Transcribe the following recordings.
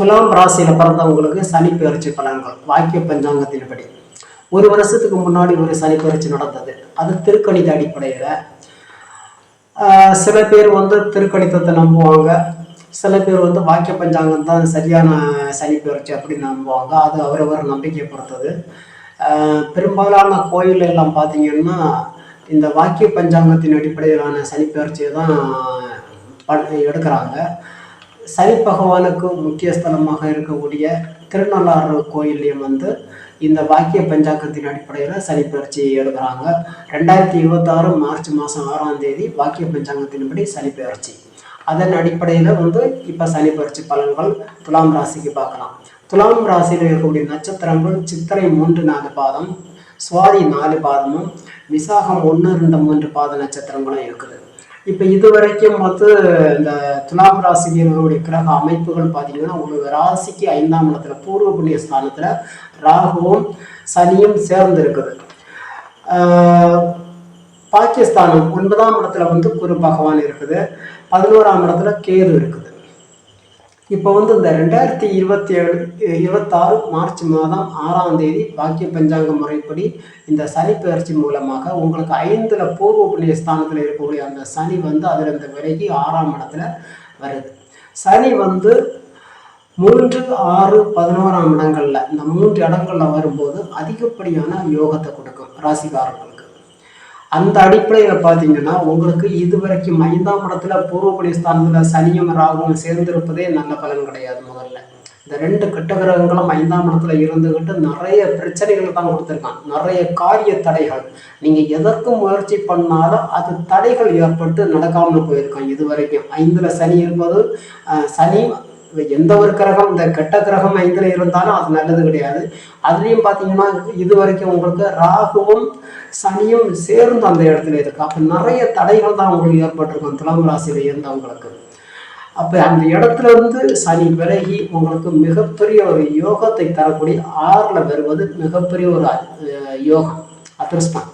துலாம் ராசியில் பிறந்தவங்களுக்கு சனி பெயர்ச்சி பலன்கள் வாக்கிய பஞ்சாங்கத்தின்படி ஒரு வருஷத்துக்கு முன்னாடி ஒரு சனி நடந்தது. அது திருக்கணித அடிப்படையில். சில பேர் வந்து திருக்கணிதத்தை நம்புவாங்க. சில பேர் வந்து வாக்கிய பஞ்சாங்கம் தான் சரியான சனி அப்படின்னு நம்புவாங்க. அது அவரவர் நம்பிக்கை பொறுத்தது. பெரும்பாலான கோயில் எல்லாம் பார்த்தீங்கன்னா இந்த வாக்கிய பஞ்சாங்கத்தின் அடிப்படையிலான சனிப்பெயர்ச்சியை தான் ப- எடுக்கிறாங்க. சனி பகவானுக்கு முக்கிய ஸ்தலமாக இருக்கக்கூடிய திருநள்ளாறு கோயில்லையும் வந்து இந்த வாக்கிய பஞ்சாங்கத்தின் அடிப்படையில் சனி பயிற்சி எழுதுகிறாங்க ரெண்டாயிரத்தி இருபத்தாறு மார்ச் மாதம் ஆறாம் தேதி வாக்கிய பஞ்சாங்கத்தின்படி சனி பயிற்சி அதன் அடிப்படையில் வந்து இப்போ சனி பயிற்சி பலன்கள் துலாம் ராசிக்கு பார்க்கலாம். துலாம் ராசியில் இருக்கக்கூடிய நட்சத்திரங்கள் சித்திரை மூன்று நாலு பாதம் சுவாதி நாலு பாதமும் விசாகம் ஒன்று ரெண்டு மூன்று பாத நட்சத்திரங்களும் இருக்குது. இப்போ இது வரைக்கும் வந்து இந்த துலாம் ராசிகளுடைய கிரக அமைப்புகள் பார்த்தீங்கன்னா உங்களுக்கு ராசிக்கு ஐந்தாம் இடத்துல பூர்வ புண்ணிய ஸ்தானத்தில் ராகுவும் சனியும் சேர்ந்து இருக்குது ஆஹ் பாகிஸ்தானம் ஒன்பதாம் இடத்துல வந்து குரு பகவான் இருக்குது. பதினோராம் இடத்துல கேது இருக்குது. இப்போ வந்து இந்த ரெண்டாயிரத்தி இருபத்தி ஏழு இருபத்தாறு மார்ச் மாதம் ஆறாம் தேதி பாக்கிய பஞ்சாங்க முறைப்படி இந்த சனி பெயர்ச்சி மூலமாக உங்களுக்கு ஐந்தில் பூர்வ புண்ணிய ஸ்தானத்தில் இருக்கக்கூடிய அந்த சனி வந்து அதில் இந்த விலகி ஆறாம் இடத்துல வருது. சனி வந்து மூன்று ஆறு பதினோராம் இடங்களில் இந்த மூன்று இடங்களில் வரும்போது அதிகப்படியான யோகத்தை கொடுக்கும். ராசிகாரர்கள் அந்த அடிப்படையில் பார்த்தீங்கன்னா உங்களுக்கு இதுவரைக்கும் ஐந்தாம் இடத்துல பூர்வபடி ஸ்தானத்தில் சனியும் ராகுவும் சேர்ந்திருப்பதே நல்ல பலன் கிடையாது முதல்ல. இந்த ரெண்டு கெட்ட கிரகங்களும் ஐந்தாம் இடத்துல இருந்துகிட்டு நிறைய பிரச்சனைகள் தான் கொடுத்துருக்கான் நிறைய காரிய தடைகள். நீங்கள் எதற்கு முயற்சி பண்ணாலும் அது தடைகள் ஏற்பட்டு நடக்காமல் போயிருக்கான் இது வரைக்கும் சனி இருப்பது சனி எந்த ஒரு கிரகம் இந்த கெட்ட கிரகம் ஐந்துல இருந்தாலும் அது நல்லது கிடையாது. அதுலயும் பாத்தீங்கன்னா இது வரைக்கும் உங்களுக்கு ராகுவும் சனியும் சேர்ந்து அந்த இடத்துல இருக்கு. அப்ப நிறைய தடைகள் தான் உங்களுக்கு ஏற்பட்டிருக்கும். துலாம் ராசியில இருந்தவங்களுக்கு. அப்ப அந்த இடத்துல இருந்து சனி விலகி உங்களுக்கு மிகப்பெரிய ஒரு யோகத்தை தரக்கூடிய ஆறுல வருவது மிகப்பெரிய ஒரு யோகம் அதிர்ஷ்டம்.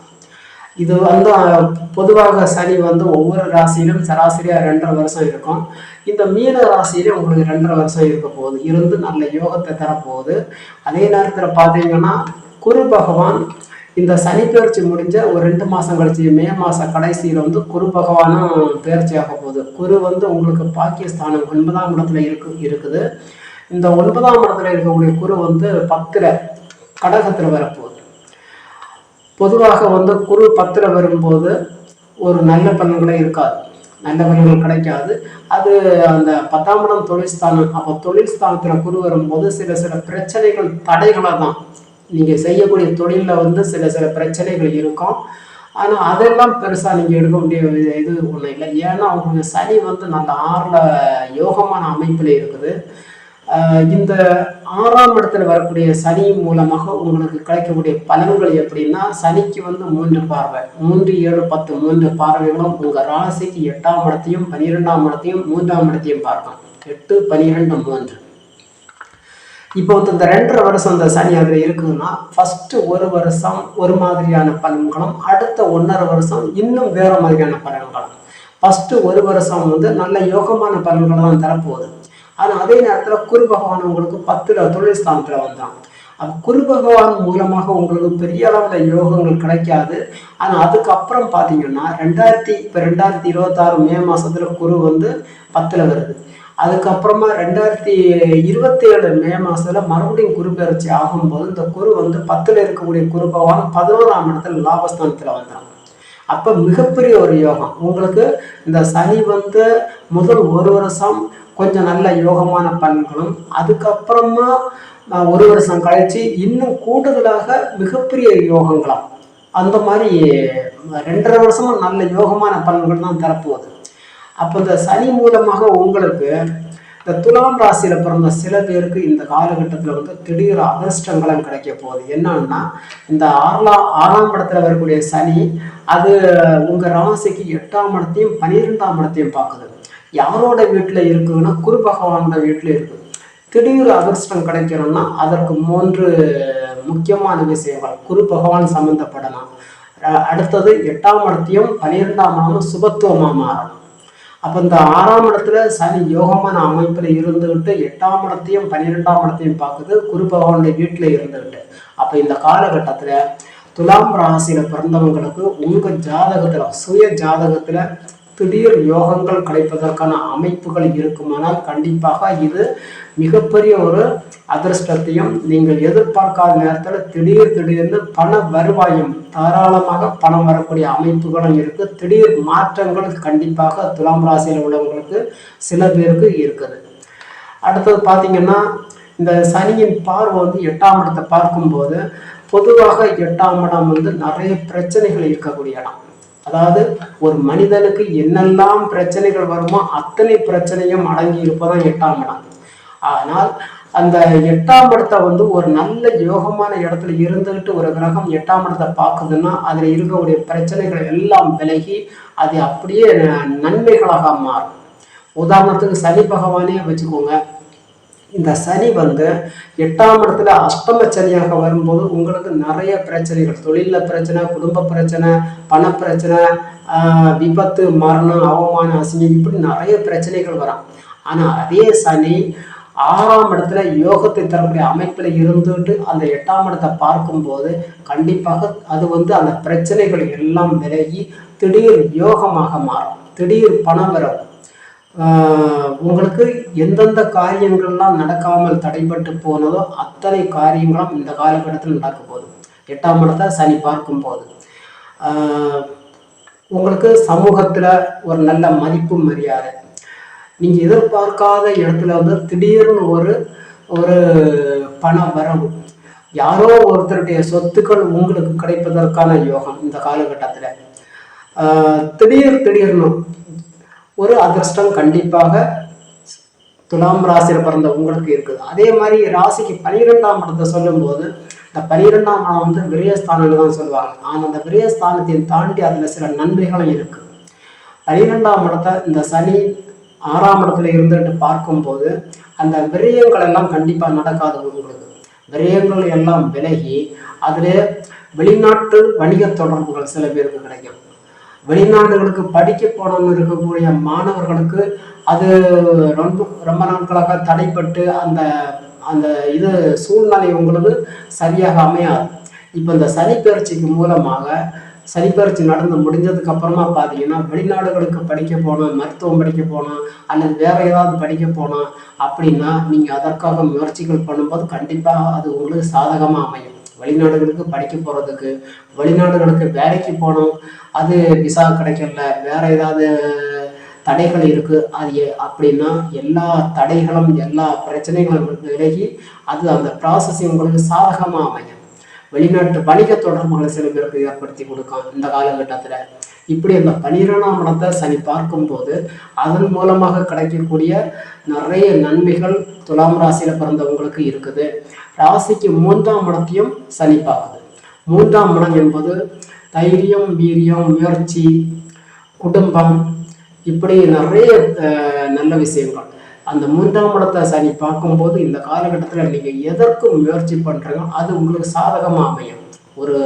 இது வந்து பொதுவாக சனி வந்து ஒவ்வொரு ராசியிலும் சராசரியாக ரெண்டரை வருஷம் இருக்கும். இந்த மீன ராசியிலே உங்களுக்கு ரெண்டரை வருஷம் இருக்க போகுது. இருந்து நல்ல யோகத்தை தரப்போகுது. அதே நேரத்தில் பார்த்தீங்கன்னா குரு பகவான் இந்த சனி பெயர்ச்சி முடிஞ்ச ஒரு ரெண்டு மாதம் கழிச்சு மே மாதம் கடைசியில் வந்து குரு பகவானும் பெயர்ச்சி ஆக போகுது. குரு வந்து உங்களுக்கு பாகிஸ்தானம் ஒன்பதாம் இடத்துல இருக்கு இருக்குது. இந்த ஒன்பதாம் இடத்துல இருக்கக்கூடிய குரு வந்து பத்தில் கடகத்தில் வரப்போகுது. பொதுவாக வந்து குரு பத்திரம் வரும்போது ஒரு நல்ல பலன்களே இருக்காது. நல்ல பலன்கள் கிடைக்காது. அது அந்த பத்தாம் இடம் தொழில் ஸ்தானம். அப்போ தொழில் ஸ்தானத்தில் குரு வரும்போது சில சில பிரச்சனைகள் தடைகளாக தான் நீங்கள் செய்யக்கூடிய தொழிலில் வந்து சில சில பிரச்சனைகள் இருக்கும். ஆனால் அதெல்லாம் பெருசாக நீங்கள் எடுக்க வேண்டிய இது ஒன்றும் இல்லை. ஏன்னா அவங்களுக்கு சனி வந்து நல்ல ஆறில் யோகமான அமைப்பில் இருக்குது. இந்த ஆறாம் இடத்துல வரக்கூடிய சனி மூலமாக உங்களுக்கு கிடைக்கக்கூடிய பலன்கள் எப்படின்னா சனிக்கு வந்து மூன்று பார்வை. மூன்று ஏழு பத்து மூன்று பார்வைகளும் உங்க ராசிக்கு எட்டாம் இடத்தையும் பனிரெண்டாம் இடத்தையும் மூன்றாம் இடத்தையும் பார்க்கும். எட்டு பனிரெண்டு மூன்று. இப்போ வந்து இந்த ரெண்டரை வருஷம் இந்த சனி அதில் இருக்குதுன்னா ஃபஸ்ட்டு ஒரு வருஷம் ஒரு மாதிரியான பலன்களும் அடுத்த ஒன்றரை வருஷம் இன்னும் வேறு மாதிரியான பலன்களும். ஃபஸ்ட்டு ஒரு வருஷம் வந்து நல்ல யோகமான பலன்களை தான் தரப்போகுது. ஆனால் அதே நேரத்தில் குரு பகவான் உங்களுக்கு பத்தில் தொழில் ஸ்தானத்தில் வந்தான். அப்போ குரு பகவான் மூலமாக உங்களுக்கு பெரிய அளவில் யோகங்கள் கிடைக்காது. ஆனால் அதுக்கப்புறம் பார்த்தீங்கன்னா ரெண்டாயிரத்தி இப்போ ரெண்டாயிரத்தி இருபத்தாறு மே மாதத்தில் குரு வந்து பத்தில் வருது. அதுக்கப்புறமா ரெண்டாயிரத்தி இருபத்தி ஏழு மே மாதத்தில் மறுபடியும் குரு பயிற்சி ஆகும்போது இந்த குரு வந்து பத்தில் இருக்கக்கூடிய குரு பகவான் பதினோராம் இடத்துல லாபஸ்தானத்தில் வந்தாங்க அப்போ மிகப்பெரிய ஒரு யோகம். உங்களுக்கு இந்த சனி வந்து முதல் ஒரு வருஷம் கொஞ்சம் நல்ல யோகமான பலன்களும். அதுக்கப்புறமா ஒரு வருஷம் கழித்து இன்னும் கூடுதலாக மிகப்பெரிய யோகங்களாம். அந்த மாதிரி ரெண்டரை வருஷமா நல்ல யோகமான பலன்கள் தான் தரப்போகுது. அப்போ இந்த சனி மூலமாக உங்களுக்கு இந்த துலாம் ராசியில் பிறந்த சில பேருக்கு இந்த காலகட்டத்தில் வந்து திடீர் அதிர்ஷ்டங்களும் கிடைக்க போகுது. என்னன்னா இந்த ஆறாம் ஆறாம் இடத்துல வரக்கூடிய சனி அது உங்கள் ராசிக்கு எட்டாம் இடத்தையும் பன்னிரெண்டாம் இடத்தையும் பார்க்குது. யாரோட வீட்டில் இருக்குதுன்னா குரு பகவானோட வீட்டில் இருக்குது. திடீர் அதிர்ஷ்டம் கிடைக்கணும்னா அதற்கு மூன்று முக்கியமான விஷயங்கள். குரு பகவான் சம்மந்தப்படலாம் அடுத்தது எட்டாம் இடத்தையும் பன்னிரெண்டாம் இடமும் சுபத்துவமாக மாறணும். அப்போ இந்த ஆறாம் இடத்துல சனி யோகமான அமைப்பில் இருந்துக்கிட்டு எட்டாம் இடத்தையும் பன்னிரெண்டாம் இடத்தையும் பார்க்குது குரு பகவானுடைய வீட்டில் இருந்துகிட்டு. அப்போ இந்த காலகட்டத்தில் துலாம் ராசியில் பிறந்தவங்களுக்கு உங்கள் ஜாதகத்தில் சுய ஜாதகத்தில் திடீர் யோகங்கள் கிடைப்பதற்கான அமைப்புகள் இருக்குமானால் கண்டிப்பாக இது மிகப்பெரிய ஒரு அதிர்ஷ்டத்தையும் நீங்கள் எதிர்பார்க்காத நேரத்தில் திடீர் திடீர்னு பண வருவாயும் தாராளமாக பணம் வரக்கூடிய அமைப்புகளும் இருக்கு. திடீர் மாற்றங்கள் கண்டிப்பாக துலாம் ராசியில் உள்ளவங்களுக்கு சில பேருக்கு இருக்குது. அடுத்தது பார்த்தீங்கன்னா இந்த சனியின் பார்வை வந்து எட்டாம் இடத்தை பார்க்கும்போது பொதுவாக எட்டாம் இடம் வந்து நிறைய பிரச்சனைகள் இருக்கக்கூடிய இடம். அதாவது ஒரு மனிதனுக்கு என்னெல்லாம் பிரச்சனைகள் வருமோ அத்தனை பிரச்சனையும் அடங்கி இருப்பதான் எட்டாம் இடம். ஆனால் அந்த எட்டாம் இடத்தை வந்து ஒரு நல்ல யோகமான இடத்துல இருந்துகிட்டு ஒரு கிரகம் எட்டாம் இடத்தை பார்க்குதுன்னா அதில் இருக்கக்கூடிய பிரச்சனைகள் எல்லாம் விலகி அது அப்படியே நன்மைகளாக மாறும். உதாரணத்துக்கு சனி பகவானே வச்சுக்கோங்க. இந்த சனி வந்து எட்டாம் இடத்துல அஷ்டம சனியாக வரும்போது உங்களுக்கு நிறைய பிரச்சனைகள். தொழிலில் பிரச்சனை குடும்ப பிரச்சனை பண பிரச்சனை விபத்து மரணம் அவமானம் அசிங்கம் இப்படி நிறைய பிரச்சனைகள் வரும். ஆனால் அதே சனி ஆறாம் இடத்துல யோகத்தை தரக்கூடிய அமைப்பில் இருந்துட்டு அந்த எட்டாம் இடத்தை பார்க்கும்போது கண்டிப்பாக அது வந்து அந்த பிரச்சனைகள் எல்லாம் விலகி திடீர் யோகமாக மாறும். திடீர் பணம் வரும் உங்களுக்கு எந்தெந்த காரியங்கள்லாம் நடக்காமல் தடைபட்டு போனதோ அத்தனை காரியங்களும் இந்த காலகட்டத்தில் நடக்க போகுது. எட்டாம் இடத்தை சனி பார்க்கும்போது போது. உங்களுக்கு சமூகத்தில் ஒரு நல்ல மதிப்பு மரியாதை. நீங்கள் எதிர்பார்க்காத இடத்துல வந்து திடீர்னு ஒரு ஒரு பண வரவு. யாரோ ஒருத்தருடைய சொத்துக்கள் உங்களுக்கு கிடைப்பதற்கான யோகம் இந்த காலகட்டத்தில். திடீர் திடீர்னு ஒரு அதிர்ஷ்டம் கண்டிப்பாக துலாம் ராசியில் பிறந்த உங்களுக்கு இருக்குது. அதே மாதிரி ராசிக்கு பனிரெண்டாம் இடத்தை சொல்லும்போது இந்த பனிரெண்டாம் இடம் வந்து விரயஸ்தானம்னு தான் சொல்லுவாங்க. ஆனால் அந்த விரயஸ்தானத்தையும் தாண்டி அதில் சில நன்மைகளும் இருக்கு. பனிரெண்டாம் இடத்தை இந்த சனி ஆறாம் இடத்துல இருந்துட்டு பார்க்கும்போது அந்த விரயங்கள் எல்லாம் கண்டிப்பாக நடக்காது உங்களுக்கு. விரயங்கள் எல்லாம் விலகி அதில் வெளிநாட்டு வணிக தொடர்புகள் சில பேருக்கு கிடைக்கும். வெளிநாடுகளுக்கு படிக்க போனவங்க இருக்கக்கூடிய மாணவர்களுக்கு அது ரொம்ப ரொம்ப நாட்களாக தடைப்பட்டு அந்த அந்த இது சூழ்நிலை உங்களுக்கு சரியாக அமையாது. இப்போ இந்த சனிப்பயிற்சிக்கு மூலமாக சனிப்பயிற்சி நடந்து முடிஞ்சதுக்கு அப்புறமா பார்த்தீங்கன்னா வெளிநாடுகளுக்கு படிக்க போனோம் மருத்துவம் படிக்க போனோம் அல்லது வேற ஏதாவது படிக்க போனோம் அப்படின்னா நீங்கள் அதற்காக முயற்சிகள் பண்ணும்போது கண்டிப்பாக அது உங்களுக்கு சாதகமாக அமையும். வெளிநாடுகளுக்கு படிக்க போகிறதுக்கு வெளிநாடுகளுக்கு வேலைக்கு போனோம் அது விசா கிடைக்கல. வேற ஏதாவது தடைகள் இருக்குது அது அப்படின்னா எல்லா தடைகளும் எல்லா பிரச்சனைகளும் விலகி அது அந்த ப்ராசஸிங் உங்களுக்கு சாதகமாக அமையும். வெளிநாட்டு வணிக தொடர்புகளை சில பேருக்கு ஏற்படுத்தி கொடுக்கும். இந்த காலகட்டத்தில் இப்படி அந்த பனிரெண்டாம் இடத்தை சனி பார்க்கும்போது அதன் மூலமாக கிடைக்கக்கூடிய நிறைய நன்மைகள் துலாம் ராசியில் பிறந்தவங்களுக்கு இருக்குது. ராசிக்கு மூன்றாம் இடத்தையும் சனி பார்க்குது. மூன்றாம் இடம் என்பது தைரியம் வீரியம் முயற்சி குடும்பம் இப்படி நிறைய நல்ல விஷயங்கள். அந்த மூன்றாம் இடத்தை சனி பார்க்கும்போது இந்த காலகட்டத்தில் நீங்கள் எதற்கு முயற்சி பண்ணுறீங்களோ அது உங்களுக்கு சாதகமாக அமையும். ஒரு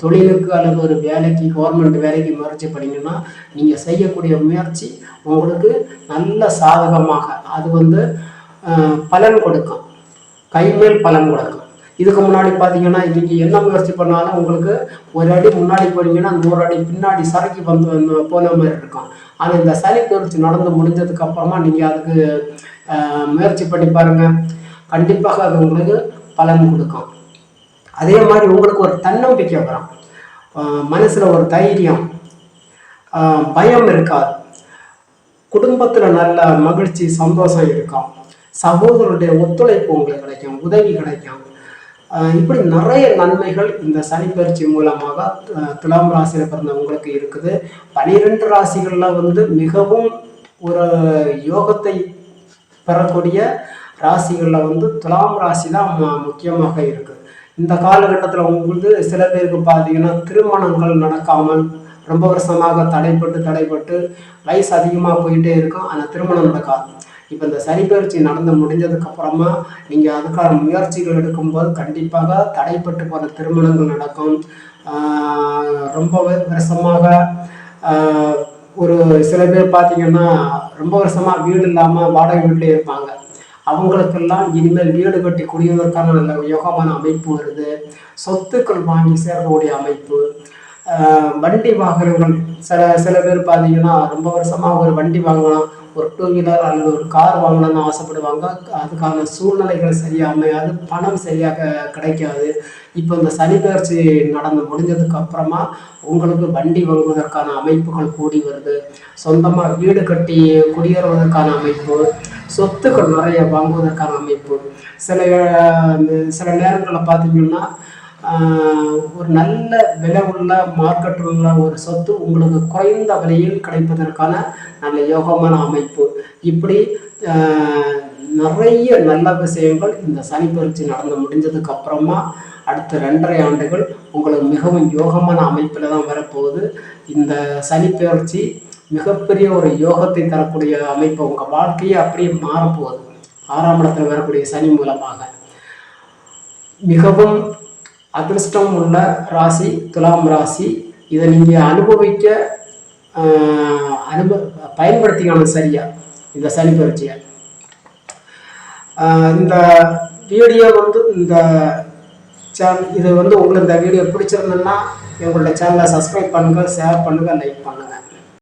தொழிலுக்கு அல்லது ஒரு வேலைக்கு கவர்மெண்ட் வேலைக்கு முயற்சி பண்ணீங்கன்னா நீங்கள் செய்யக்கூடிய முயற்சி உங்களுக்கு நல்ல சாதகமாக அது வந்து பலன் கொடுக்கும். கைமேல் பலன் கொடுக்கும். இதுக்கு முன்னாடி பார்த்தீங்கன்னா இன்றைக்கி என்ன முயற்சி பண்ணாலும் உங்களுக்கு ஒரு அடி முன்னாடி போனீங்கன்னா நூறு அடி பின்னாடி சரக்கு வந்து போன மாதிரி இருக்கும். ஆனால் இந்த சளி பயிற்சி நடந்து முடிஞ்சதுக்கு அப்புறமா நீங்கள் அதுக்கு முயற்சி பண்ணி பாருங்க. கண்டிப்பாக அது உங்களுக்கு பலன் கொடுக்கும். அதே மாதிரி உங்களுக்கு ஒரு தன்னம்பிக்கை வரும். மனசில் ஒரு தைரியம் பயம் இருக்காது. குடும்பத்தில் நல்ல மகிழ்ச்சி சந்தோஷம் இருக்கும். சகோதரருடைய ஒத்துழைப்பு உங்களுக்கு கிடைக்கும் உதவி கிடைக்கும். இப்படி நிறைய நன்மைகள் இந்த சனிப்பயிற்சி மூலமாக துலாம் ராசியில் பிறந்தவங்களுக்கு இருக்குது. பனிரெண்டு ராசிகளில் வந்து மிகவும் ஒரு யோகத்தை பெறக்கூடிய ராசிகளில் வந்து துலாம் ராசி தான் முக்கியமாக இருக்குது இந்த காலகட்டத்தில் உங்களுக்கு சில பேருக்கு பார்த்தீங்கன்னா திருமணங்கள் நடக்காமல் ரொம்ப வருஷமாக தடைப்பட்டு தடைப்பட்டு வயசு அதிகமாக போயிட்டே இருக்கும். ஆனால் திருமணம் நடக்காது. இப்போ இந்த சனிப்பயிற்சி நடந்து முடிஞ்சதுக்கு அப்புறமா நீங்கள் அதுக்கான முயற்சிகள் எடுக்கும்போது கண்டிப்பாக தடைப்பட்டு போன திருமணங்கள் நடக்கும். ரொம்ப வருஷமாக ஒரு சில பேர் பார்த்தீங்கன்னா ரொம்ப வருஷமாக வீடு இல்லாமல் வாடகை வீட்டிலே இருப்பாங்க. அவங்களுக்கெல்லாம் இனிமேல் வீடு கட்டி குடியதற்கான நல்ல யோகமான அமைப்பு வருது. சொத்துக்கள் வாங்கி சேரக்கூடிய அமைப்பு. வண்டி வாகனங்கள் சில சில பேர் பார்த்தீங்கன்னா ரொம்ப வருஷமாக ஒரு வண்டி வாங்கலாம். ஒரு டூ வீலர் அல்லது ஒரு கார் வாங்கணும்னு ஆசைப்படுவாங்க. அதுக்கான சூழ்நிலைகள் சரியா அமையாது பணம் சரியாக கிடைக்காது. இப்போ இந்த சனி பெயர்ச்சி நடந்து முடிஞ்சதுக்கு அப்புறமா உங்களுக்கு வண்டி வாங்குவதற்கான அமைப்புகள் கூடி வருது. சொந்தமாக வீடு கட்டி குடியேறுவதற்கான அமைப்பு சொத்துக்கள் நிறைய வாங்குவதற்கான அமைப்பு. சில சில நேரங்களில் பார்த்தீங்கன்னா ஒரு நல்ல விலை உள்ள மார்க்கெட் உள்ள ஒரு சொத்து உங்களுக்கு குறைந்த விலையில் கிடைப்பதற்கான நல்ல யோகமான அமைப்பு. இப்படி நிறைய நல்ல விஷயங்கள் இந்த சனி பயிற்சி நடந்து முடிஞ்சதுக்கு அப்புறமா அடுத்த ரெண்டரை ஆண்டுகள் உங்களுக்கு மிகவும் யோகமான அமைப்பில் தான் வரப்போகுது. இந்த சனி பயிற்சி மிகப்பெரிய ஒரு யோகத்தை தரக்கூடிய அமைப்பு. உங்கள் வாழ்க்கையே அப்படியே மாறப்போகுது. ஆறாம் இடத்தில் வரக்கூடிய சனி மூலமாக. மிகவும் அதிர்ஷ்டம் உள்ள ராசி துலாம் ராசி. இதை நீங்கள் அனுபவிக்க அனுப பயன்படுத்திக்கணும் சரியா? இந்த சனி பயிற்சியை. இந்த வீடியோ வந்து இந்த சேனல் இது வந்து உங்களுக்கு இந்த வீடியோ பிடிச்சிருந்ததுன்னா எங்களோட சேனலை சப்ஸ்கிரைப் பண்ணுங்கள் ஷேர் பண்ணுங்கள் லைக் பண்ணுங்கள்